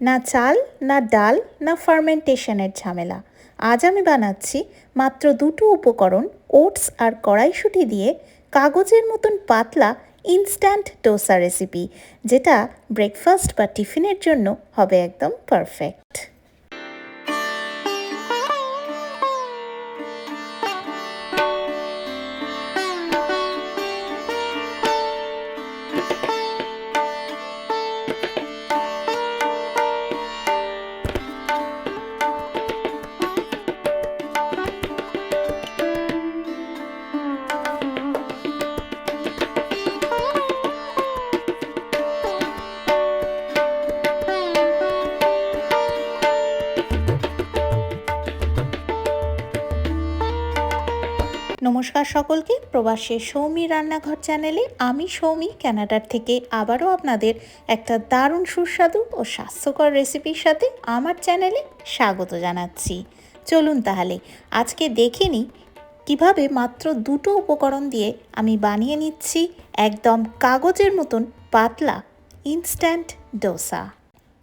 না চাল, না ডাল, না ফার্মেন্টেশনের ঝামেলা। আজ আমি বানাচ্ছি মাত্র দুটো উপকরণ ওটস আর কড়াইশুঁটি দিয়ে কাগজের মতন পাতলা ইনস্ট্যান্ট ডোসা রেসিপি যেটা ব্রেকফাস্ট বা টিফিনের জন্য হবে একদম পারফেক্ট নমস্কার সকলকে। প্রবাসের সৌমি রান্নাঘর চ্যানেলে আমি সৌমি, ক্যানাডার থেকে আবারও আপনাদের একটা দারুণ সুস্বাদু ও স্বাস্থ্যকর রেসিপির সাথে আমার চ্যানেলে স্বাগত জানাচ্ছি। চলুন তাহলে, আজকে দেখে নিই কীভাবে মাত্র দুটো উপকরণ দিয়ে আমি বানিয়ে নিচ্ছি একদম কাগজের মতন পাতলা ইনস্ট্যান্ট ডোসা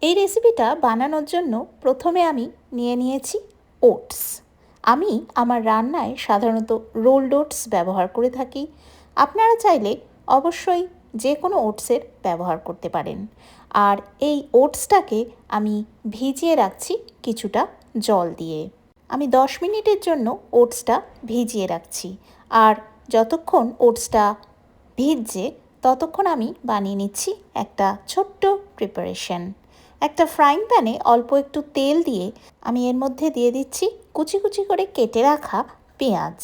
এই রেসিপিটা বানানোর জন্য প্রথমে আমি নিয়ে নিয়েছি ওটস আমি আমার রান্নায় সাধারণত রোল ওটস ব্যবহার করে থাকি। আপনারা চাইলে অবশ্যই যে কোনো ওটসের ব্যবহার করতে পারেন। আর এই ওটসটাকে আমি ভিজিয়ে রাখছি কিছুটা জল দিয়ে। আমি দশ মিনিটের জন্য ওটসটা ভিজিয়ে রাখছি। আর যতক্ষণ ওটসটা ভিজছে, ততক্ষণ আমি বানিয়ে নিচ্ছি একটা ছোট্ট প্রিপারেশন একটা ফ্রাইং প্যানে অল্প একটু তেল দিয়ে আমি এর মধ্যে দিয়ে দিচ্ছি কুচি কুচি করে কেটে রাখা পেঁয়াজ।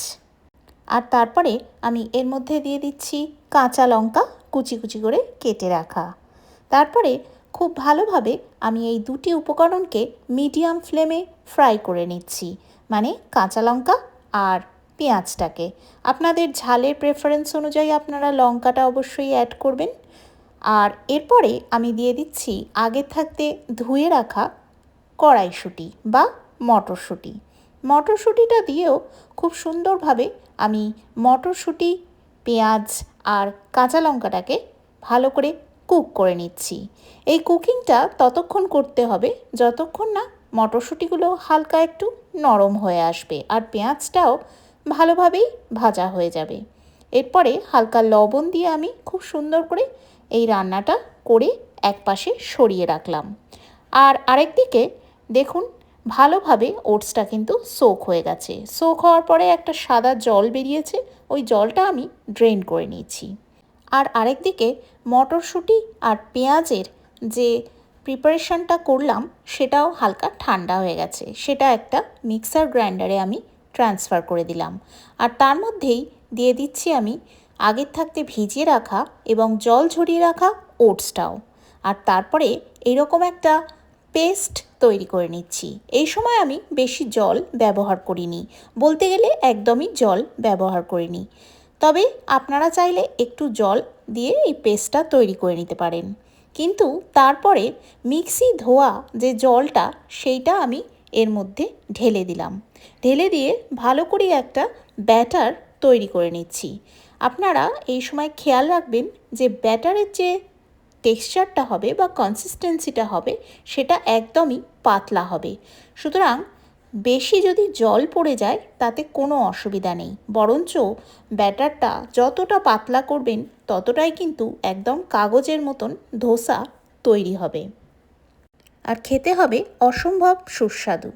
আর তারপরে আমি এর মধ্যে দিয়ে দিচ্ছি কাঁচা লঙ্কা কুচি কুচি করে কেটে রাখা। তারপরে খুব ভালোভাবে আমি এই দুটি উপকরণকে মিডিয়াম ফ্লেমে ফ্রাই করে নিচ্ছি মানে কাঁচা লঙ্কা আর পেঁয়াজটাকে। আপনাদের ঝালের প্রেফারেন্স অনুযায়ী আপনারা লঙ্কাটা অবশ্যই অ্যাড করবেন। আর এরপরে আমি দিয়ে দিচ্ছি আগে থাকতে ধুয়ে রাখা কড়াইশুঁটি বা মটরশুঁটি। মটরশুঁটিটা দিয়েও খুব সুন্দরভাবে আমি মটরশুঁটি, পেঁয়াজ আর কাঁচা লঙ্কাটাকে ভালো করে কুক করে নিচ্ছি। এই কুকিংটা ততক্ষণ করতে হবে যতক্ষণ না মটরশুঁটিগুলো হালকা একটু নরম হয়ে আসবে আর পেঁয়াজটাও ভালোভাবেই ভাজা হয়ে যাবে। এরপরে হালকা লবণ দিয়ে আমি খুব সুন্দর করে এই রান্নাটা করে একপাশে সরিয়ে রাখলাম। আর আরেক দিকে দেখুন ভালোভাবে ওটসটা কিন্তু সোক হয়ে গেছে। সোক হওয়ার পরে একটা সাদা জল বেরিয়েছে, ওই জলটা আমি ড্রেন করে নিয়েছি। আর আরেক দিকে মটরশুঁটি আর পেঁয়াজের যে প্রিপারেশনটা করলাম, সেটাও হালকা ঠান্ডা হয়ে গেছে। সেটা একটা মিক্সার গ্রাইন্ডারে আমি ট্রান্সফার করে দিলাম। আর তার মধ্যেই দিয়ে দিচ্ছি আমি আগের থাকতে ভিজিয়ে রাখা এবং জল ঝরিয়ে রাখা ওটসটাও। আর তারপরে এরকম একটা পেস্ট তৈরি করে নিচ্ছি। এই সময় আমি বেশি জল ব্যবহার করিনি। বলতে গেলে একদমই জল ব্যবহার করিনি। তবে আপনারা চাইলে একটু জল দিয়ে এই পেস্টটা তৈরি করে নিতে পারেন। কিন্তু তারপরে মিক্সি ধোয়া যে জলটা, সেইটা আমি এর মধ্যে ঢেলে দিলাম। ঢেলে দিয়ে ভালো করে একটা ব্যাটার তৈরি করে নিচ্ছি। আপনারা এই সময় খেয়াল রাখবেন যে ব্যাটারের যে টেক্সচারটা হবে বা কনসিস্টেন্সিটা হবে, সেটা একদমই পাতলা হবে। সুতরাং বেশি যদি জল পড়ে যায়, তাতে কোনো অসুবিধা নেই। বরঞ্চ ব্যাটারটা যতটা পাতলা করবেন, ততটাই কিন্তু একদম কাগজের মতন ধোসা তৈরি হবে। আর খেতে হবে অসম্ভব সুস্বাদু।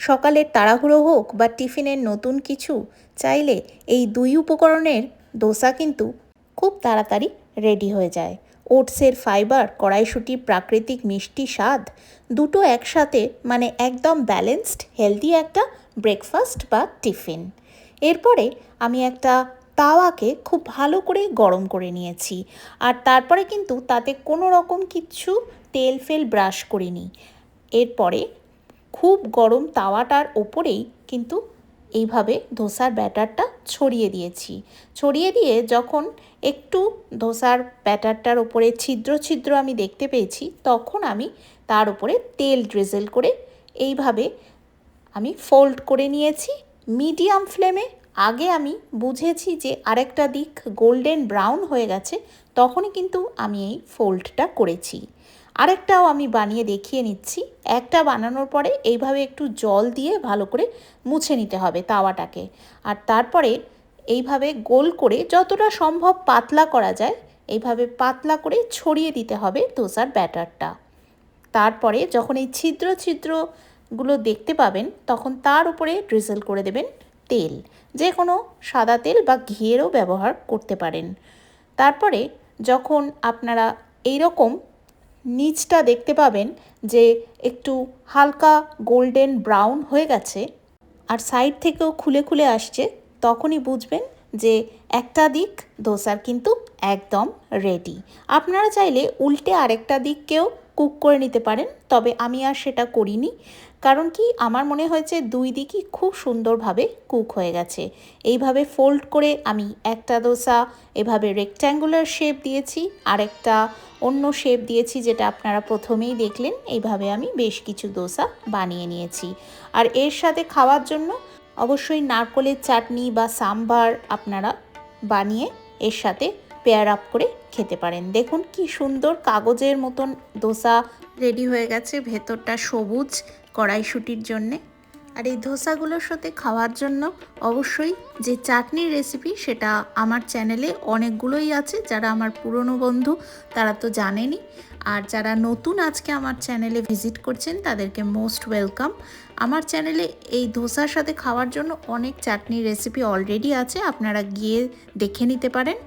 সকালের তাড়াহুড়ো হোক বা টিফিনের নতুন কিছু, চাইলে এই দুই উপকরণের দোসা কিন্তু খুব তাড়াতাড়ি রেডি হয়ে যায়। ওটসের ফাইবার, কড়াইশুটি, প্রাকৃতিক মিষ্টি স্বাদ, দুটো একসাথে মানে একদম ব্যালেন্সড হেলদি একটা ব্রেকফাস্ট বা টিফিন এরপরে আমি একটা তাওয়াকে খুব ভালো করে গরম করে নিয়েছি। আর তারপরে কিন্তু তাতে কোনো রকম কিছু তেল ফেল ব্রাশ করিনি। এরপরে খুব গরম তাওয়াটার ওপরেই কিন্তু এইভাবে ধোসার ব্যাটারটা ছড়িয়ে দিয়েছি। ছড়িয়ে দিয়ে যখন একটু ধোসার ব্যাটারটার ওপরে ছিদ্র ছিদ্র আমি দেখতে পেয়েছি, তখন আমি তার উপরে তেল ড্রেজেল করে এইভাবে আমি ফোল্ড করে নিয়েছি। মিডিয়াম ফ্লেমে আগে আমি বুঝেছি যে আরেকটা দিক গোল্ডেন ব্রাউন হয়ে গেছে, তখনই কিন্তু আমি এই ফোল্ডটা করেছি। আরেকটাও আমি বানিয়ে দেখিয়ে নিচ্ছি। একটা বানানোর পরে এইভাবে একটু জল দিয়ে ভালো করে মুছে নিতে হবে তাওয়াটাকে। আর তারপরে এইভাবে গোল করে যতটা সম্ভব পাতলা করা যায়, এইভাবে পাতলা করে ছড়িয়ে দিতে হবে দোসার ব্যাটারটা। তারপরে যখন এই ছিদ্র ছিদ্রগুলো দেখতে পাবেন, তখন তার উপরে ড্রিজল করে দেবেন তেল। যে কোনো সাদা তেল বা ঘিয়েরও ব্যবহার করতে পারেন। তারপরে যখন আপনারা এই রকম নিচটা দেখতে পাবেন যে একটু হালকা গোল্ডেন ব্রাউন হয়ে গেছে আর সাইড থেকেও খুলে খুলে আসছে, তখনই বুঝবেন যে একটা দিক দোসার কিন্তু একদম রেডি আপনারা চাইলে উল্টে আরেকটা দিককেও কুক করে নিতে পারেন, তবে আমি আর সেটা করিনি। কারণ কি? আমার মনে হয়েছে দুই দিকই খুব সুন্দরভাবে কুক হয়ে গেছে। এইভাবে ফোল্ড করে আমি একটা দোসা, এভাবে রেক্ট্যাঙ্গুলার শেপ দিয়েছি, আরেকটা অন্য শেপ দিয়েছি যেটা আপনারা প্রথমেই দেখলেন, এইভাবে আমি বেশ কিছু দোসা বানিয়ে নিয়েছি। আর এর সাথে খাওয়ার জন্য অবশ্যই নারকলের চাটনি বা সাম্বার আপনারা বানিয়ে এর সাথে পেয়ার আপ করে খেতে পারেন। দেখুন কি সুন্দর কাগজের মতন দোসা রেডি হয়ে গেছে, ভেতরটা সবুজ কড়াইশুটির জন্যে। আর এই ধোসাগুলোর সাথে খাওয়ার জন্য অবশ্যই যে চাটনির রেসিপি সেটা আমার চ্যানেলে অনেকগুলোই আছে। যারা আমার পুরনো বন্ধু, তারা তো জানেনই। আর যারা নতুন আজকে আমার চ্যানেলে ভিজিট করছেন, তাদেরকে মোস্ট ওয়েলকাম আমার চ্যানেলে এই ধোসার সাথে খাওয়ার জন্য অনেক চাটনির রেসিপি অলরেডি আছে। আপনারা গিয়ে দেখে নিতে পারেন।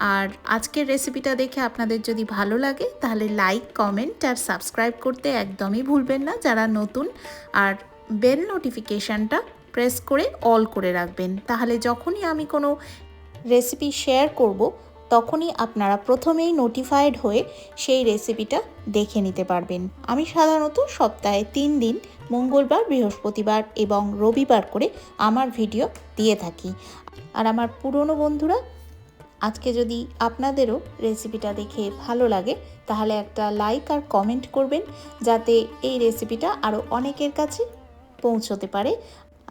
আর আজকের রেসিপিটা দেখে আপনাদের যদি ভালো লাগে, তাহলে লাইক কমেন্ট আর সাবস্ক্রাইব করতে একদমই ভুলবেন না। যারা নতুন, আর বেল নোটিফিকেশানটা প্রেস করে অল করে রাখবেন। তাহলে যখনই আমি কোনো রেসিপি শেয়ার করব, তখনই আপনারা প্রথমেই নোটিফাইড হয়ে সেই রেসিপিটা দেখে নিতে পারবেন। আমি সাধারণত সপ্তাহে তিন দিন, মঙ্গলবার, বৃহস্পতিবার এবং রবিবার করে আমার ভিডিও দিয়ে থাকি। আর আমার পুরনো বন্ধুরা আজকে যদি আপনাদেরও রেসিপিটা দেখে ভালো লাগে, তাহলে একটা লাইক আর কমেন্ট করবেন, যাতে এই রেসিপিটা আরও অনেকের কাছে পৌঁছতে পারে।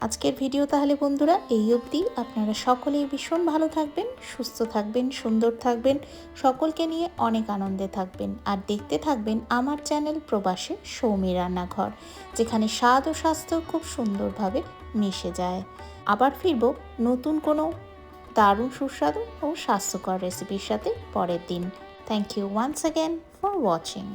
আজকের ভিডিও তাহলে বন্ধুরা এই অবধি। আপনারা সকলেই ভীষণ ভালো থাকবেন, সুস্থ থাকবেন, সুন্দর থাকবেন, সকলকে নিয়ে অনেক আনন্দে থাকবেন। আর দেখতে থাকবেন আমার চ্যানেল প্রবাসে সৌমি রান্নাঘর, যেখানে স্বাদ ও স্বাস্থ্য খুব সুন্দরভাবে মিশে যায়। আবার ফিরব নতুন কোনো দারুণ সুস্বাদু ও স্বাস্থ্যকর রেসিপির সাথে পরের দিন। Thank you once again for watching